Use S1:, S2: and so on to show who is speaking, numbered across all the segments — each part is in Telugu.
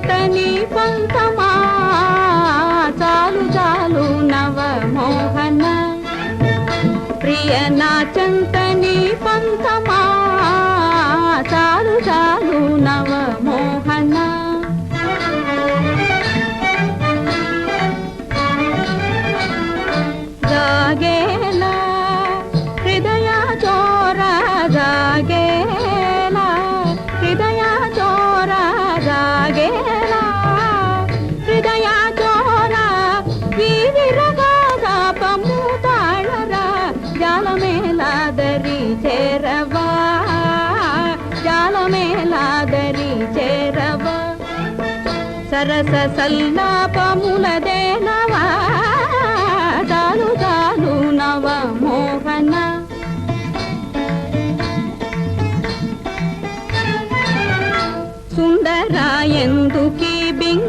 S1: నాచంతని పంకమా చాలు చాలు నవ మోహన ప్రియ నాచంతని పంకమా చాలు చాలు నవమోహన. జాగేలా హృదయ చోర జాగేలా హృదయ చోర జాగేలా హృదయ చోర వీరిరగా పము తాళరా జాలమేలాదరి చేరవా? జాలమేలాదరి చేరవా? సరస సల్లాపములదేనవా చాలు చాలు నవ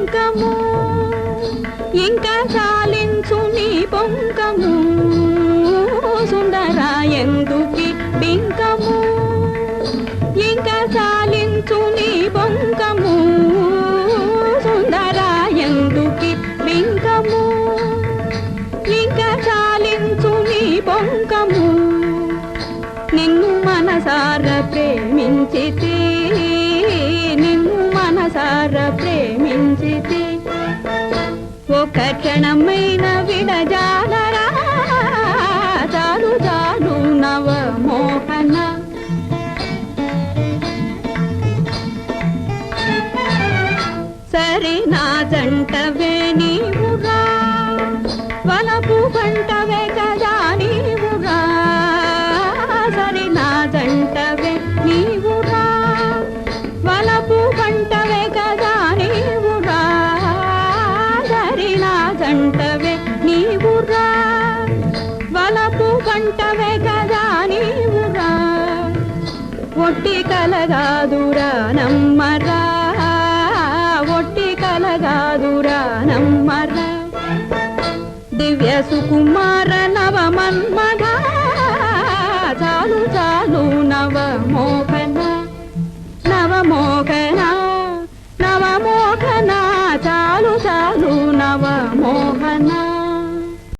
S1: బింకము ఇంకా చాలించు నీ పొంకము. సుందరాయందుకి బింకము ఇంకా చాలించు నీ పొంకము. సుందరాయందుకి బింకము ఇంకా చాలించు నీ పొంకము. నిన్ను మనసార ప్రేమించితే మనసార ప్రేమించితి. ఒక క్షణమైన విడజాలరా. చాలు చాలు నవ మోహన సరి నా జంట కంటవే కదా నీవుగా? ఒట్టి కలగాదురా నమ్మరా? ఒట్టి కలగాదురా నమ్మరా? దివ్య సుకుమార నవ మన్మధ చాలు చాలు నవ మోహన నవ మోహన నవ మోహన చాలు చాలు నవ మోహనా